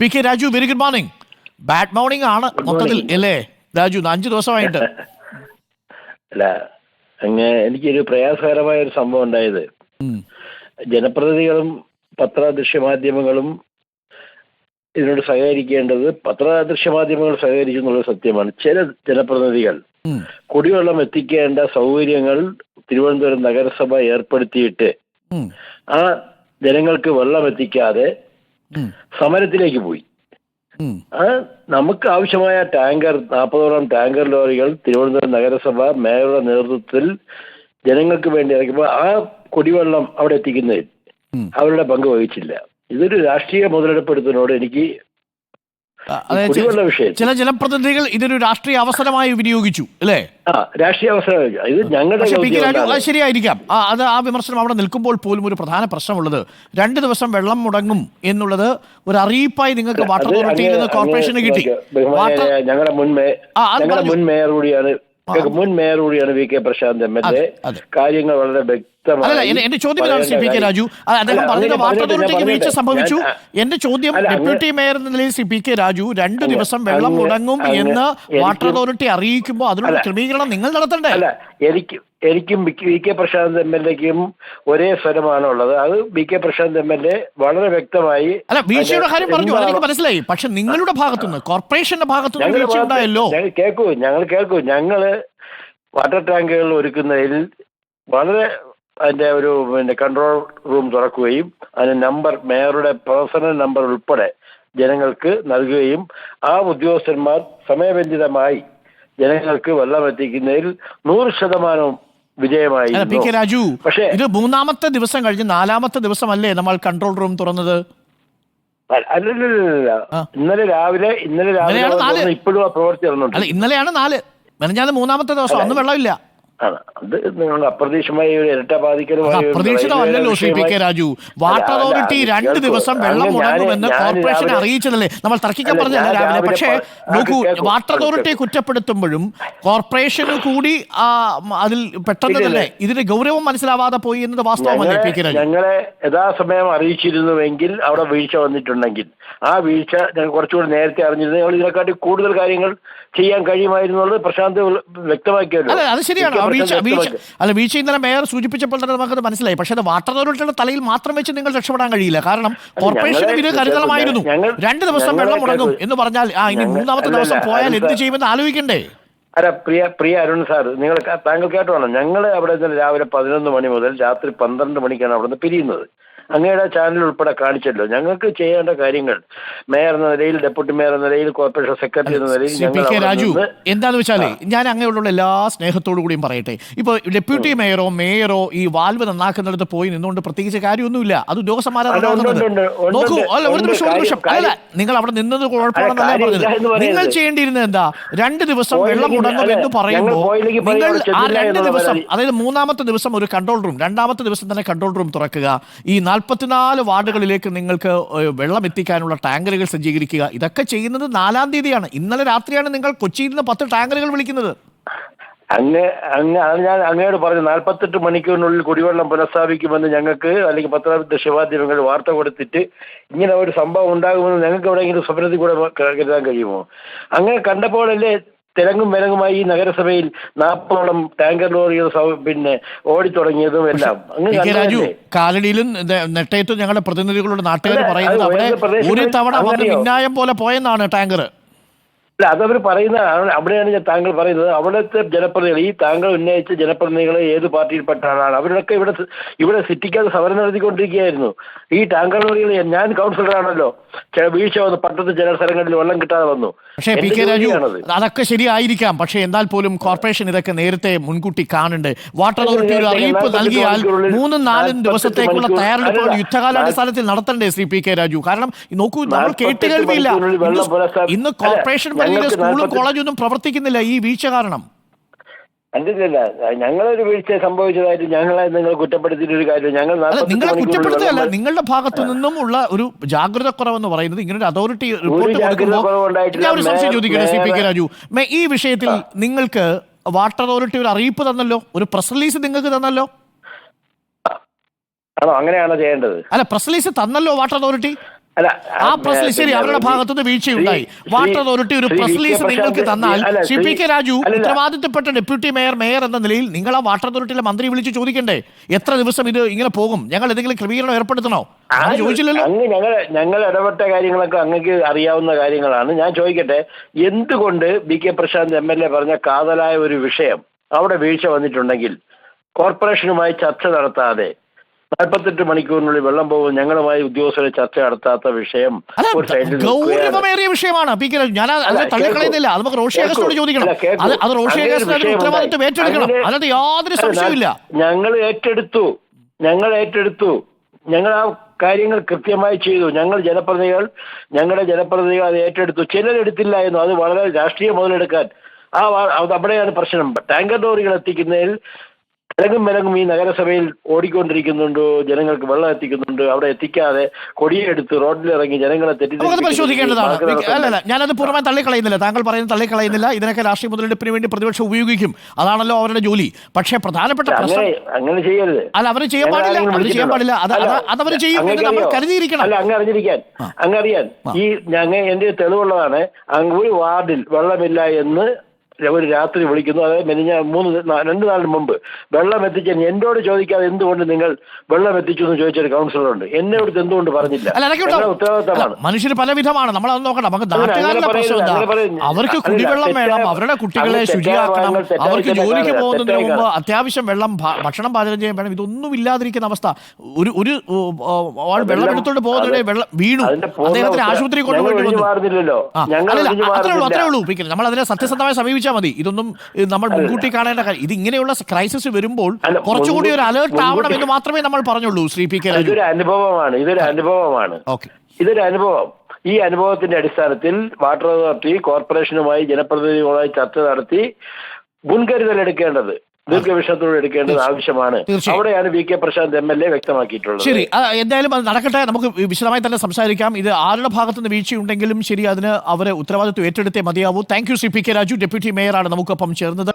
P K Raju very good morning bad morning ആണ് മൊത്തത്തിൽ അല്ലേ രാജു അഞ്ചു ദിവസമായിട്ട് അല്ല അങ്ങ് എനിക്കൊരു പ്രയാസകരമായ ഒരു സംഭവം ഉണ്ടായത്. ജനപ്രതിനിധികളും പത്രദൃശ്യ മാധ്യമങ്ങളും ഇതിനോട് സഹകരിക്കേണ്ടത് പത്രദൃശ്യ മാധ്യമങ്ങൾ സഹകരിച്ചു എന്നുള്ളത് സത്യമാണ് ചില ജനപ്രതിനിധികൾ. കുടിവെള്ളം എത്തിക്കേണ്ട സൗകര്യങ്ങൾ തിരുവനന്തപുരം നഗരസഭ ഏർപ്പെടുത്തിയിട്ട് ആ ജനങ്ങൾക്ക് വെള്ളം എത്തിക്കാതെ. സമരത്തിലേക്ക് പോയി. നമുക്ക് ആവശ്യമായ ടാങ്കർ നാൽപ്പതോളം ടാങ്കർ ലോറികൾ തിരുവനന്തപുരം നഗരസഭ മേയറുടെ നേതൃത്വത്തിൽ ജനങ്ങൾക്ക് വേണ്ടി ഇറക്കിയപ്പോൾ ആ കുടിവെള്ളം അവിടെ എത്തിക്കുന്നതിൽ അവരുടെ പങ്ക് വഹിച്ചില്ല. ഇതൊരു രാഷ്ട്രീയ മുതലെടുപ്പെടുത്തിനോട് എനിക്ക് ആ, അതായത് കുടിവെള്ള വിഷയം ചില ജനപ്രതിനിധികൾ ഇതൊരു രാഷ്ട്രീയ അവസരമായി വിനിയോഗിച്ചു അല്ലേ? രാഷ്ട്രീയ അവസരം ഇത് ഞങ്ങളുടെ ശരിയായിരിക്കാം. അത് ആ വിമർശനം അവിടെ നിൽക്കുമ്പോൾ പോലും ഒരു പ്രധാന പ്രശ്നമുള്ളത്. രണ്ട് ദിവസം വെള്ളം മുടങ്ങും എന്നുള്ളത് ഒരു അറിയിപ്പായി നിങ്ങൾക്ക് വാട്ടർ അത് അതോറിറ്റിയിൽ നിന്ന് കോർപ്പറേഷന് കിട്ടി. ഞങ്ങളുടെ മുൻ മേയർ കൂടിയാണ് മുൻ മേയർ കൂടിയാണ് V K Prashanth M L A. കാര്യങ്ങൾ വളരെ അല്ലല്ല എന്റെ- ചോദ്യം ഇതാണ് സി പി കെ രാജു. അദ്ദേഹം അല്ല, പറഞ്ഞത് വാട്ടർ അതോറിറ്റിക്ക് വീഴ്ച സംഭവിച്ചു. എന്റെ ചോദ്യം ഡെപ്യൂട്ടി മേയർ എന്ന നിലയിൽ സി പി കെ രാജു രണ്ടു ദിവസം വെള്ളം മുടങ്ങും എന്ന് വാട്ടർ അതോറിറ്റി അറിയിക്കുമ്പോൾ അതിനുള്ള ക്രമീകരണം നിങ്ങൾ നടത്തണ്ടേ? അല്ല എനിക്ക് എനിക്കും V K Prashanth M L എക്കും ഒരേ സ്വരമാണ് ഉള്ളത്. അത് V K Prashanth M L A വളരെ വ്യക്തമായി അല്ല വീഴ്ചയുടെ കാര്യം പറഞ്ഞു. എനിക്ക് അതെനിക്ക് മനസ്സിലായി. പക്ഷെ നിങ്ങളുടെ ഭാഗത്തുനിന്ന് കോർപ്പറേഷന്റെ ഭാഗത്തുനിന്ന് വീഴ്ച ഉണ്ടായല്ലോ. കേൾക്കൂ ഞങ്ങൾ കേൾക്കൂ. ഞങ്ങൾ വാട്ടർ ടാങ്കുകൾ ഒരുക്കുന്നതിൽ വളരെ അതിന്റെ ഒരു പിന്നെ കൺട്രോൾ റൂം തുറക്കുകയും അതിന് നമ്പർ മേയറുടെ പേഴ്സണൽ നമ്പർ ഉൾപ്പെടെ ജനങ്ങൾക്ക് നൽകുകയും ആ ഉദ്യോഗസ്ഥന്മാർ സമയബന്ധിതമായി ജനങ്ങൾക്ക് വെള്ളം എത്തിക്കുന്നതിൽ നൂറ് ശതമാനവും വിജയമായി പി കെ രാജു പക്ഷേ ഇത് മൂന്നാമത്തെ ദിവസം കഴിഞ്ഞ് നാലാമത്തെ ദിവസമല്ലേ നമ്മൾ കൺട്രോൾ റൂം തുറന്നത്? അല്ലല്ല ഇന്നലെ രാവിലെ ഇന്നലെ രാവിലെ. ഇപ്പോഴും ആ പ്രവർത്തി ഇന്നലെയാണ് നാല്. മെനഞ്ഞാൽ മൂന്നാമത്തെ ദിവസം അന്ന് വെള്ളമില്ല. അത്. നിങ്ങൾ അപ്രതീക്ഷിതമായ ഒരു ഇരട്ട അത് ബാധിക്കലുമായ ഒരു അപ്രതീക്ഷിതമല്ലല്ലോ Shri P K Raju. Water authority രണ്ട് ദിവസം വെള്ളം മുടങ്ങുമെന്ന് കോർപ്പറേഷൻ അറിയിച്ചതല്ലേ നമ്മൾ തർക്കിക്കാൻ പറഞ്ഞല്ല രാവിലെ? പക്ഷേ നോക്കൂ. വാട്ടർ അത് അതോറിറ്റിയെ കുറ്റപ്പെടുത്തുമ്പോഴും കോർപ്പറേഷന് കൂടി അതിൽ പെട്ടെന്ന് തന്നെ ഇതിന്റെ ഗൗരവം മനസ്സിലാവാതെ പോയി എന്നത് വാസ്തവമല്ലേ പി കെ ഞങ്ങളെ രാജു. ഞങ്ങളെ യഥാസമയം അറിയിച്ചിരുന്നുവെങ്കിൽ അവിടെ വീഴ്ച വന്നിട്ടുണ്ടെങ്കിൽ ആ വീഴ്ച ഞങ്ങൾ കുറച്ചുകൂടി നേരത്തെ അറിഞ്ഞിരുന്നു. ഞങ്ങൾ ഇതിനെക്കാട്ടി കൂടുതൽ കാര്യങ്ങൾ ചെയ്യാൻ കഴിയുമായിരുന്നുള്ളത് പ്രശാന്ത് വ്യക്തമാക്കിയല്ലോ. അത് ശരിയാണ്. വീഴ്ച വീഴ്ച. അല്ല വീഴ്ച ഇന്നലെ മേയർ സൂചിപ്പിച്ചപ്പോൾ തന്നെ നമുക്കത് മനസ്സിലായി. പക്ഷേ അത് വാട്ടർ അതോറിറ്റിയുടെ തലയിൽ മാത്രം വെച്ച് നിങ്ങൾ രക്ഷപ്പെടാൻ കഴിയില്ല. കാരണം കോർപ്പറേഷന് ഇത് കരുതലമായിരുന്നു. രണ്ട് ദിവസം വെള്ളം മുടങ്ങും എന്ന് പറഞ്ഞാൽ ആ ഇനി മൂന്നാമത്തെ ദിവസം പോയാൽ എന്ത്. ചെയ്യുമെന്ന് ആലോചിക്കണ്ടേ? അല്ല പ്രിയ പ്രിയ അരുൺ സാർ നിങ്ങൾ താങ്കൾ കേട്ടോ ഞങ്ങൾ അവിടെ നിന്ന് രാവിലെ പതിനൊന്ന് മണി മുതൽ രാത്രി പന്ത്രണ്ട് മണിക്കാണ് അവിടെ നിന്ന് പിരിയുന്നത്. അങ്ങയുടെ ചാനൽ ഉൾപ്പെടെ കാണിച്ചല്ലോ. ഞങ്ങൾക്ക് ചെയ്യേണ്ട കാര്യങ്ങൾ. മേയർ എന്ന നിലയിൽ ഡെപ്യൂട്ടി മേയർ എന്ന നിലയിൽ കോർപ്പറേഷൻ സെക്രട്ടറി എന്ന നിലയിൽ വെച്ചാൽ ഞങ്ങൾ രാജു നിന്ന് എന്താന്ന് വെച്ചാലേ ഞാൻ അങ്ങനെയുള്ള എല്ലാ സ്നേഹത്തോടു കൂടിയും പറയട്ടെ. ഇപ്പൊ ഡെപ്യൂട്ടി മേയറോ മേയറോ ഈ വാൽവ് നന്നാക്കുന്നിടത്ത് പോയി നിന്നുകൊണ്ട് പ്രത്യേകിച്ച് കാര്യമൊന്നുമില്ല. അത് ഉദ്യോഗസ്ഥന്മാരെ അല്ല, ഉണ്ട്, നന്നാക്കുന്നത്. ഉണ്ട്, ഉണ്ട്, നോക്കൂ അല്ല ഒരു ഉണ്ട്, നിമിഷം ഒരു നിമിഷം. അല്ല നിങ്ങൾ അവിടെ നിന്നത് കുഴപ്പമാണെന്നല്ല പറഞ്ഞത്. നിങ്ങൾ ചെയ്യേണ്ടിയിരുന്നത് എന്താ? രണ്ട് ദിവസം വെള്ളം മുടങ്ങും എന്ന് പറയുമ്പോൾ നിങ്ങൾ ആ രണ്ട് ദിവസം അതായത് മൂന്നാമത്തെ ദിവസം ഒരു കൺട്രോൾ റൂം രണ്ടാമത്തെ ദിവസം തന്നെ കൺട്രോൾ റൂം തുറക്കുക. ഈ നാൽപ്പത്തിനാല് വാർഡുകളിലേക്ക് നിങ്ങൾക്ക് വെള്ളം എത്തിക്കാനുള്ള ടാങ്കറുകൾ സജ്ജീകരിക്കുക. ഇതൊക്കെ ചെയ്യുന്നത് നാലാം തീയതിയാണ്. ഇന്നലെ രാത്രിയാണ് നിങ്ങൾ കൊച്ചിയിൽ നിന്ന് പത്ത് ടാങ്കറുകൾ വിളിക്കുന്നത്. അങ്ങ് അങ്ങ് അത് ഞാൻ അങ്ങയോട് പറഞ്ഞു നാൽപ്പത്തെട്ട് മണിക്കൂറിനുള്ളിൽ കുടിവെള്ളം പുനഃസ്ഥാപിക്കുമെന്ന് ഞങ്ങൾക്ക് അല്ലെങ്കിൽ പത്രാധിപത്യ മാധ്യമങ്ങൾ വാർത്ത കൊടുത്തിട്ട് ഇങ്ങനെ ഒരു സംഭവം ഉണ്ടാകുമെന്ന് ഞങ്ങൾക്ക് എവിടെയെങ്കിലും സ്വപ്നത്തിൽ കൂടെ കരുതാൻ കഴിയുമോ? അങ്ങനെ കണ്ടപ്പോഴല്ലേ തിരങ്ങും വിലങ്ങുമായി ഈ നഗരസഭയിൽ നാൽപ്പതോളം ടാങ്കർ ലോറികൾ പിന്നെ ഓടിത്തുടങ്ങിയതും എല്ലാം. അങ്ങ് രാജു കാലടിയിലും നെട്ടയത്തും ഞങ്ങളുടെ പ്രതിനിധികളോട് നാട്ടുകാർ പറയുന്നത് അവിടെ ഒരു തവണ മിന്നായം പോലെ പോയെന്നാണ് ടാങ്കർ അല്ല അതവർ പറയുന്ന അവിടെയാണ് ഞാൻ താങ്കൾ പറയുന്നത്. അവിടുത്തെ ജനപ്രതിനിധികൾ ഈ താങ്കൾ ഉന്നയിച്ച ജനപ്രതിനിധികൾ ഏത് പാർട്ടിയിൽപ്പെട്ട ആളാണ് അവരൊക്കെ ഇവിടെ ഇവിടെ സിറ്റിക്കകത്ത് സമരം നടത്തിക്കൊണ്ടിരിക്കുകയായിരുന്നു. ഈ ടാങ്കർ ലോറികൾ ഞാൻ കൗൺസിലറാണല്ലോ. ചില വീഴ്ച വന്നു. പട്ടത്ത് ചില സ്ഥലങ്ങളിൽ വെള്ളം കിട്ടാതെ വന്നു. പക്ഷേ പി കെ രാജു. അതൊക്കെ ശരിയായിരിക്കാം. പക്ഷേ എന്നാൽ പോലും കോർപ്പറേഷൻ ഇതൊക്കെ നേരത്തെ മുൻകൂട്ടി കാണുന്നുണ്ട്. വാട്ടർ അതോറിറ്റി ഒരു അറിയിപ്പ് നൽകിയാൽ മൂന്നും നാലും ദിവസത്തേക്കുള്ള തയ്യാറെടുപ്പുകൾ യുദ്ധകാലാടിസ്ഥാനത്തിൽ നടത്തണ്ടേ ശ്രീ പി കെ രാജു. കാരണം നോക്കൂ നമ്മൾ കേട്ടുകേൾവിയില്ല കേട്ട് കേൾവിയില്ല. ഇന്ന് കോർപ്പറേഷൻ പരിധിയിലെ സ്കൂളും കോളേജൊന്നും പ്രവർത്തിക്കുന്നില്ല ഈ വീഴ്ച കാരണം. അല്ലല്ല ഞങ്ങളൊരു വീഴ്ച സംഭവിച്ചതായിട്ട് ഞങ്ങളെ നിങ്ങൾ കുറ്റപ്പെടുത്തിയിട്ട് ഒരു കാര്യം ഞങ്ങൾ നിങ്ങളെ കുറ്റപ്പെടുത്തുകയല്ല. നിങ്ങളുടെ ഭാഗത്തു നിന്നും ഉള്ള ഒരു ജാഗ്രത കുറവെന്ന് പറയുന്നത് ഇങ്ങനൊരു ഒരു അതോറിറ്റി റിപ്പോർട്ട്. ഞാൻ ഒരു സംശയം മേ- ചോദിക്കട്ടെ സി പി കെ രാജു. ഈ വിഷയത്തിൽ നിങ്ങൾക്ക് വാട്ടർ അതോറിറ്റി ഒരു അറിയിപ്പ് തന്നല്ലോ? ഒരു പ്രസ് റിലീസ് നിങ്ങൾക്ക് തന്നല്ലോ? ആണോ? അങ്ങനെയാണോ ചെയ്യേണ്ടത്? അല്ല പ്രസ് റിലീസ് തന്നല്ലോ വാട്ടർ അതോറിറ്റി? ആ പ്രസ് ശരി അവരുടെ ഭാഗത്തുനിന്ന് വീഴ്ചയുണ്ടായി. വാട്ടർ അതോറിറ്റി ഒരു പ്രസ് റിലീസ് നിങ്ങൾക്ക് തന്നാൽ ശ്രീ പി കെ രാജു. ഉത്തരവാദിത്തപ്പെട്ട ഡെപ്യൂട്ടി മേയർ മേയർ എന്ന നിലയിൽ നിങ്ങൾ ആ വാട്ടർ അതോറിറ്റിയിലെ മന്ത്രി വിളിച്ച് ചോദിക്കണ്ടേ? എത്ര ദിവസം ഇത് ഇങ്ങനെ പോകും? ഞങ്ങൾ എന്തെങ്കിലും ക്രമീകരണം ഏർപ്പെടുത്തണോ? ചോദിച്ചില്ലല്ലോ. അങ്ങ് ഞങ്ങൾ ഞങ്ങൾ ഇടപെട്ട കാര്യങ്ങളൊക്കെ അങ്ങക്ക് അറിയാവുന്ന കാര്യങ്ങളാണ്. ഞാൻ ചോദിക്കട്ടെ എന്തുകൊണ്ട് B K Prashanth M L A പറഞ്ഞ കാതലായ ഒരു വിഷയം അവിടെ വീഴ്ച വന്നിട്ടുണ്ടെങ്കിൽ കോർപ്പറേഷനുമായി ചർച്ച നടത്താതെ നാൽപ്പത്തെട്ട് മണിക്കൂറിനുള്ളിൽ വെള്ളം പോകും ഞങ്ങളുമായി ഉദ്യോഗസ്ഥരെ ചർച്ച നടത്താത്ത വിഷയം ഗൗരവമേറിയ വിഷയമാണ്. പി കെ ഞാൻ അത് അല്ല, തള്ളിക്കളയുന്നില്ല. അത് നമുക്ക് റോഷി. അഗസ്റ്റോട് ചോദിക്കണം. അത് അത് റോഷി അങ്ങനെ ഒരു അഗസ്റ്റ് അതിന് വിഷയം ഏറ്റെടുക്കണം. അതിനകത്ത് യാതൊരു സംശയമില്ല ഞങ്ങൾ ഏറ്റെടുത്തു. ഞങ്ങൾ ഏറ്റെടുത്തു. ഞങ്ങൾ ആ കാര്യങ്ങൾ കൃത്യമായി ചെയ്തു. ഞങ്ങൾ ജനപ്രതിനിധികൾ ഞങ്ങളുടെ ജനപ്രതിനിധികൾ അത് ഏറ്റെടുത്തു. ചിലരെടുത്തില്ലായിരുന്നു അത് വളരെ രാഷ്ട്രീയ മുതലെടുക്കാൻ. ആ അവിടെയാണ് പ്രശ്നം. ടാങ്കർ ലോറികൾ എത്തിക്കുന്നതിൽ വിലങ്ങും വിലങ്ങും ഈ നഗരസഭയിൽ ഓടിക്കൊണ്ടിരിക്കുന്നുണ്ട്. ജനങ്ങൾക്ക് വെള്ളം എത്തിക്കുന്നുണ്ട്. അവിടെ എത്തിക്കാതെ കൊടിയെടുത്ത് റോഡിലിറങ്ങി ജനങ്ങളെ നമുക്കത് തെറ്റിദ്ധരിപ്പിക്കുന്നു. പരിശോധിക്കേണ്ടതാണ് അല്ലല്ല ഞാൻ അത് അല്ലല്ല ഞാനത് പൂർണമായി തള്ളിക്കളയുന്നില്ല. താങ്കൾ പറയുന്നത് തള്ളിക്കളയുന്നില്ല. ഇതിനൊക്കെ രാഷ്ട്രീയ മുതലെടുപ്പിന് വേണ്ടി പ്രതിപക്ഷം ഉപയോഗിക്കും. അതാണല്ലോ അവരുടെ ജോലി. പക്ഷേ പ്രധാനപ്പെട്ട പ്രശ്നം അങ്ങനെ ചെയ്യരുത്. അല്ല അവർ ചെയ്യാൻ പാടില്ല. അവർ ചെയ്യാൻ പാടില്ല. അത് അവർ ചെയ്യും നമ്മൾ കരുതിയിരിക്കണം. അല്ല അങ്ങ് അറിഞ്ഞിരിക്കാൻ. അങ്ങ് അറിയാൻ. ഈ ഞങ്ങൾ എന്റെ തെളിവുള്ളതാണ് അങ്ങ് ഒരു വാർഡിൽ വെള്ളമില്ല എന്ന് ഒരു രാത്രി വിളിക്കുന്നു. അതായത് മെനിഞ്ഞ മൂന്ന് രണ്ടു നാളിന് മുമ്പ് വെള്ളം എത്തിച്ച എന്നോട് ചോദിക്കാതെ എന്തുകൊണ്ട് നിങ്ങൾ വെള്ളം എത്തിച്ചു എന്ന് ചോദിച്ചൊരു കൗൺസിലറുണ്ട്. എന്നോട് എന്തുകൊണ്ട് പറഞ്ഞില്ല? അല്ല അതൊക്കെ ഞങ്ങളുടെ ഉണ്ടാവും. ഉത്തരവാദിത്തമാണ്. മനുഷ്യർ പലവിധമാണ് നമ്മൾ അത് നോക്കണം നമുക്ക്. അവർക്ക് കുടിവെള്ളം വേണം. അവരുടെ കുട്ടികളെ ശുചിയാക്കണം. അവർക്ക് ജോലിക്ക് പോകുന്നതിന് മുമ്പ് അത്യാവശ്യം വെള്ളം ഭക്ഷണം പാചകം ചെയ്യാൻ വേണം. ഇതൊന്നും ഇല്ലാതിരിക്കുന്ന അവസ്ഥ. ഒരു ഒരു ആൾ വെള്ളം എടുത്തോണ്ട് പോകുന്നതിനെ വെള്ളം വീണു. അദ്ദേഹത്തിന് ആശുപത്രി ഒഴിഞ്ഞു അത്രേ ഉള്ളൂ അത്രേ ഉള്ളൂ. നമ്മൾ അതിനെ സത്യസന്ധമായി സമീപിച്ചാൽ മതി. ഇതൊന്നും നമ്മൾ മുൻകൂട്ടി കാണേണ്ട കാര്യം. ഇത് ഇങ്ങനെയുള്ള ക്രൈസിസ് വരുമ്പോൾ കുറച്ചുകൂടി ഒരു അലേർട്ട് ആവണം എന്ന് മാത്രമേ നമ്മൾ പറഞ്ഞുള്ളൂ ശ്രീ പി കെ ഇതൊരു അനുഭവമാണ് ഇതൊരു അനുഭവമാണ്. ഓക്കെ. ഇതൊരു അനുഭവം. ഈ അനുഭവത്തിന്റെ അടിസ്ഥാനത്തിൽ വാട്ടർ അതോറിറ്റി കോർപ്പറേഷനുമായി ജനപ്രതിനിധികളുമായി ചർച്ച നടത്തി മുൻകരുതൽ എടുക്കേണ്ടത് ദീർഘവീക്ഷണത്തോടെ എടുക്കേണ്ടത് ആവശ്യമാണ്. അവിടെയാണ് V K Prashanth M L A വ്യക്തമാക്കിയിട്ടുള്ളത്. ശരി എന്തായാലും അത് നടക്കട്ടെ. നമുക്ക് വിശദമായി തന്നെ സംസാരിക്കാം. ഇത് ആരുടെ ഭാഗത്ത് നിന്ന് വീഴ്ചയുണ്ടെങ്കിലും ശരി അതിന് അവരെ ഉത്തരവാദിത്വം ഏറ്റെടുത്തേ മതിയാവൂ. Thank you C P K Raju deputy മേയറാണ് നമുക്കൊപ്പം ചേർന്നത്.